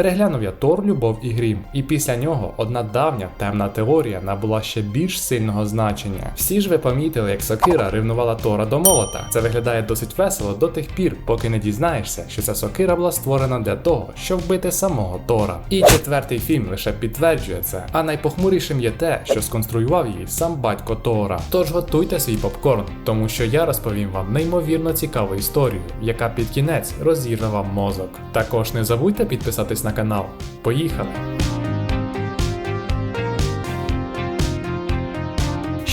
Переглянув я Тор, Любов і Грім, і після нього одна давня темна теорія набула ще більш сильного значення. Всі ж ви помітили, як сокира ревнувала Тора до молота. Це виглядає досить весело до тих пір, поки не дізнаєшся, що ця сокира була створена для того, щоб вбити самого Тора. І четвертий фільм лише підтверджує це. А найпохмурішим є те, що сконструював її сам батько Тора. Тож готуйте свій попкорн, тому що я розповім вам неймовірно цікаву історію, яка під кінець розірве мозок. Також не забудьте підписатись на канал. Поїхали!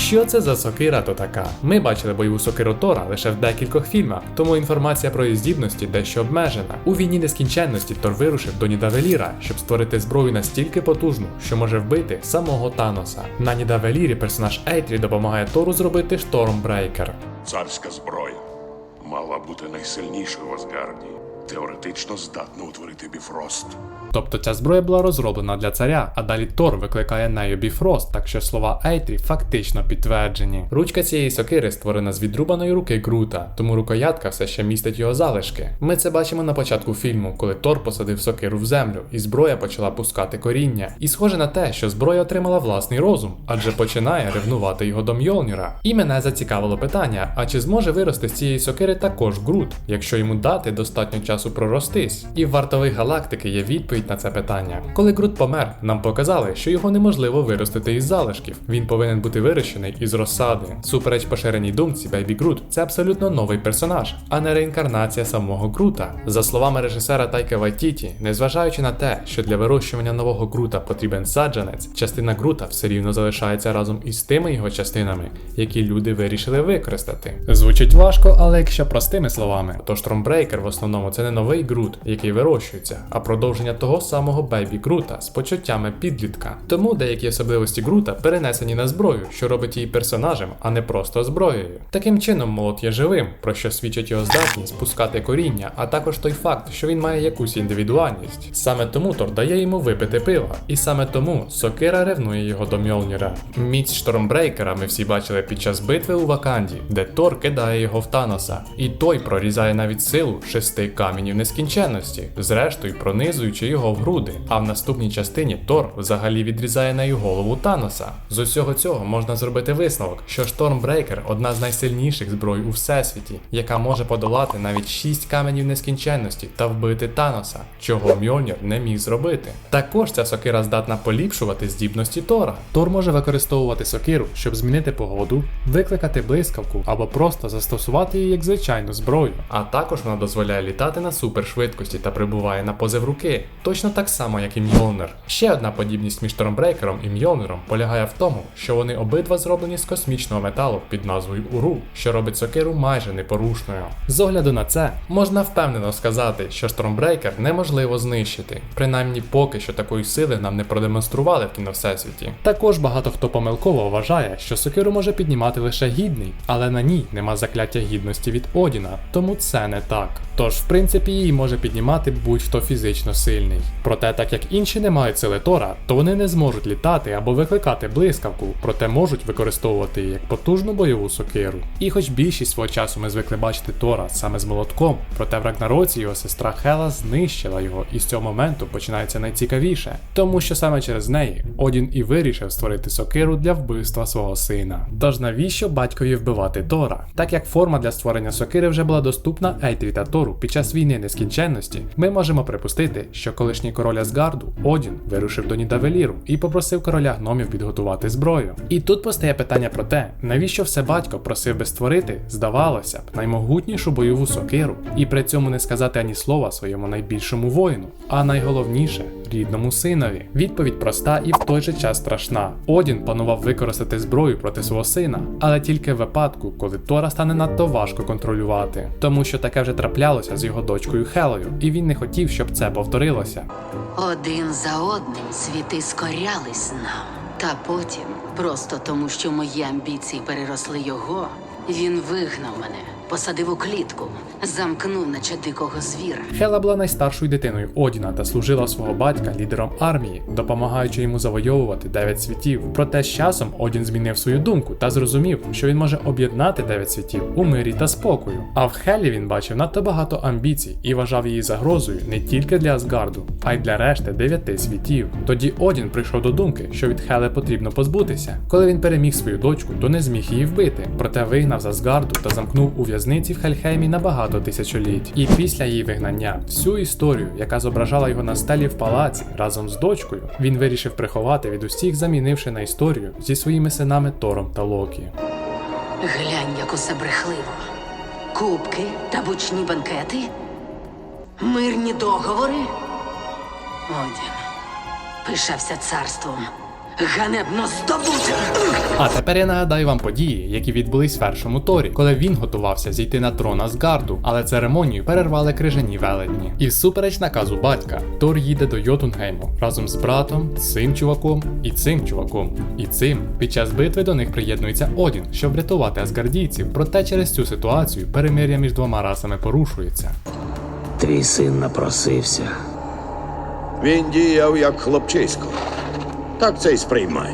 Що це за сокира то така? Ми бачили бойову сокиру Тора лише в декількох фільмах, тому інформація про її здібності дещо обмежена. У війні нескінченності Тор вирушив до Нідавеліра, щоб створити зброю настільки потужну, що може вбити самого Таноса. На Нідавелірі персонаж Ейтрі допомагає Тору зробити Штормбрейкер. Царська зброя мала бути найсильнішою в Асгарді. Теоретично здатна утворити біфрост. Тобто ця зброя була розроблена для царя, а далі Тор викликає нею Біфрост, так що слова Ейтрі фактично підтверджені. Ручка цієї сокири створена з відрубаної руки Грута, тому рукоятка все ще містить його залишки. Ми це бачимо на початку фільму, коли Тор посадив сокиру в землю, і зброя почала пускати коріння. І схоже на те, що зброя отримала власний розум, адже починає ревнувати його до Мьолніра. І мене зацікавило питання: а чи зможе вирости з цієї сокири також Грут, якщо йому дати достатньо часу проростись? І в вартових галактики є відповідь на це питання. Коли Грут помер, нам показали, що його неможливо виростити із залишків. Він повинен бути вирощений із розсади. Супереч поширеній думці, Бейбі Грут це абсолютно новий персонаж, а не реінкарнація самого Грута. За словами режисера Тайка Вайтіті, незважаючи на те, що для вирощування нового Грута потрібен саджанець, частина Грута все рівно залишається разом із тими його частинами, які люди вирішили використати. Звучить важко, але якщо простими словами, то Штромбрейкер в основному це не новий Грут, який вирощується, а продовження того самого Бейбі Грута з почуттями підлітка. Тому деякі особливості Грута перенесені на зброю, що робить її персонажем, а не просто зброєю. Таким чином, молот є живим, про що свідчить його здатність спускати коріння, а також той факт, що він має якусь індивідуальність. Саме тому Тор дає йому випити пива, і саме тому Сокира ревнує його до Мьолніра. Міць Штормбрейкера ми всі бачили під час битви у Ваканді, де Тор кидає його в Таноса, і той прорізає навіть силу шести каменів нескінченності, зрештою пронизуючи його в груди. А в наступній частині Тор взагалі відрізає нею голову Таноса. З усього цього можна зробити висновок, що Штормбрейкер одна з найсильніших зброй у всесвіті, яка може подолати навіть шість каменів нескінченності та вбити Таноса, чого Мьольнір не міг зробити. Також ця сокира здатна поліпшувати здібності Тора. Тор може використовувати сокиру, щоб змінити погоду, викликати блискавку або просто застосувати її як звичайну зброю. А також вона дозволяє літати на супершвидкості та прибуває на позив руки, точно так само, як і Мьолнир. Ще одна подібність між Штормбрейкером і Мьолниром полягає в тому, що вони обидва зроблені з космічного металу під назвою Уру, що робить сокиру майже непорушною. З огляду на це можна впевнено сказати, що Штормбрейкер неможливо знищити. Принаймні поки що такої сили нам не продемонстрували в кіно всесвіті. Також багато хто помилково вважає, що сокиру може піднімати лише гідний, але на ній нема закляття гідності від Одіна, тому це не так. Тож, в принципі, її може піднімати будь-хто фізично сильний. Проте, так як інші не мають сили Тора, то вони не зможуть літати або викликати блискавку, проте можуть використовувати її як потужну бойову сокиру. І хоч більшість свого часу ми звикли бачити Тора саме з молотком, проте в Рагнароці його сестра Хела знищила його, і з цього моменту починається найцікавіше, тому що саме через неї Одін і вирішив створити сокиру для вбивства свого сина. Тож навіщо батькові вбивати Тора? Так як форма для створення сокири вже була доступна Ейтрі та Тору під час війни нескінченності, ми можемо припустити, що колишній король Асгарду Одін вирушив до Нідавеліру і попросив короля гномів підготувати зброю. І тут постає питання про те, навіщо все батько просив би створити, здавалося б, наймогутнішу бойову сокиру, і при цьому не сказати ані слова своєму найбільшому воїну, а найголовніше рідному синові. Відповідь проста і в той же час страшна. Одін планував використати зброю проти свого сина, але тільки в випадку, коли Тора стане надто важко контролювати, тому що таке вже траплялося з його дочкою Хелою, і він не хотів, щоб це повторилося. Один за одним світи скорялись нам. Та потім, просто тому що мої амбіції переросли його, він вигнав мене. Посадив у клітку, замкнув, наче дикого звіра. Хела була найстаршою дитиною Одіна та служила свого батька лідером армії, допомагаючи йому завойовувати дев'ять світів. Проте з часом Одін змінив свою думку та зрозумів, що він може об'єднати дев'ять світів у мирі та спокою. А в Хелі він бачив надто багато амбіцій і вважав її загрозою не тільки для Асгарду, а й для решти дев'яти світів. Тоді Одін прийшов до думки, що від Хели потрібно позбутися. Коли він переміг свою дочку, то не зміг її вбити, проте вигнав з Асгарду та замкнув у в'язниці в Хельхеймі на багато тисячоліть. І після її вигнання всю історію, яка зображала його на стелі в палаці разом з дочкою, він вирішив приховати від усіх, замінивши на історію зі своїми синами Тором та Локі. Глянь, як усе брехливо. Кубки та бучні банкети, мирні договори. Одін пишався царством, ганебно здобутим. А тепер я нагадаю вам події, які відбулись в першому торі, коли він готувався зійти на трон Асгарду, але церемонію перервали крижані велетні. І всупереч наказу батька, Тор їде до Йотунгейму разом з братом, цим чуваком і цим чуваком. І цим під час битви до них приєднується Одін, щоб врятувати асгардійців. Проте через цю ситуацію перемир'я між двома расами порушується. Твій син напросився. Він діяв як хлопчисько. Так це й сприймай.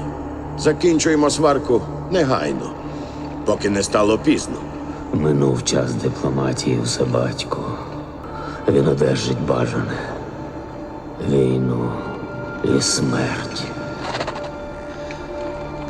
Закінчуємо сварку негайно, поки не стало пізно. Минув час дипломатії усе батько. Він одержить бажане. Війну і смерть.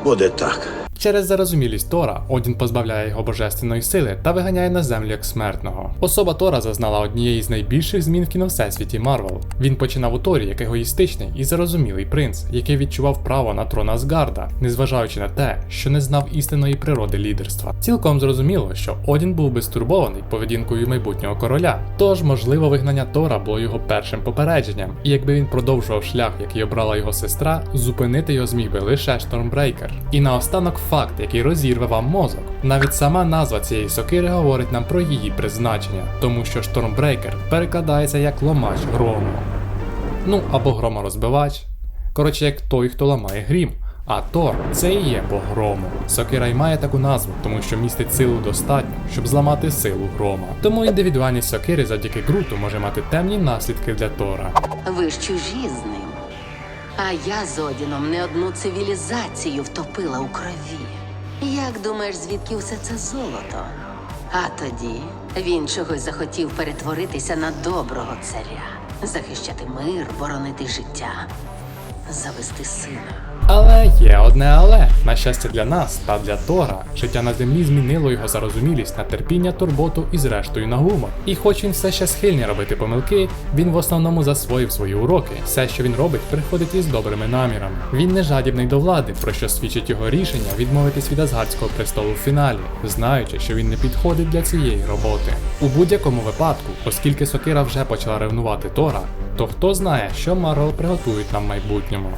Буде так. Через зарозумілість Тора Одін позбавляє його божественної сили та виганяє на землю як смертного. Особа Тора зазнала однієї з найбільших змін в кіновсесвіті Марвел. Він починав у Торі як егоїстичний і зарозумілий принц, який відчував право на трон Асгарда, незважаючи на те, що не знав істинної природи лідерства. Цілком зрозуміло, що Одін був безтурбований поведінкою майбутнього короля. Тож, можливо, вигнання Тора було його першим попередженням, і якби він продовжував шлях, який обрала його сестра, зупинити його зміг би лише Штормбрейкер. І наостанок факт, який розірве вам мозок. Навіть сама назва цієї сокири говорить нам про її призначення, тому що Штормбрейкер перекладається як ломач грому. Ну або громорозбивач. Коротше, як той, хто ламає грім. А Тор це і є бог грому. Сокира й має таку назву, тому що містить силу достатньо, щоб зламати силу грома. Тому індивідуальність сокири завдяки Груту може мати темні наслідки для Тора. Ви ж чужі з ним. А я з Одіном не одну цивілізацію втопила у крові. Як думаєш, звідки все це золото? А тоді він чогось захотів перетворитися на доброго царя, захищати мир, боронити життя, завести сина. Але є одне але. На щастя для нас та для Тора, життя на землі змінило його зарозумілість на терпіння, турботу і зрештою на гумор. І хоч він все ще схильний робити помилки, він в основному засвоїв свої уроки. Все, що він робить, приходить із добрими намірами. Він не жадібний до влади, про що свідчить його рішення відмовитись від Асгардського престолу в фіналі, знаючи, що він не підходить для цієї роботи. У будь-якому випадку, оскільки Сокира вже почала ревнувати Тора, то хто знає, що Марвел приготують нам в майбутньому.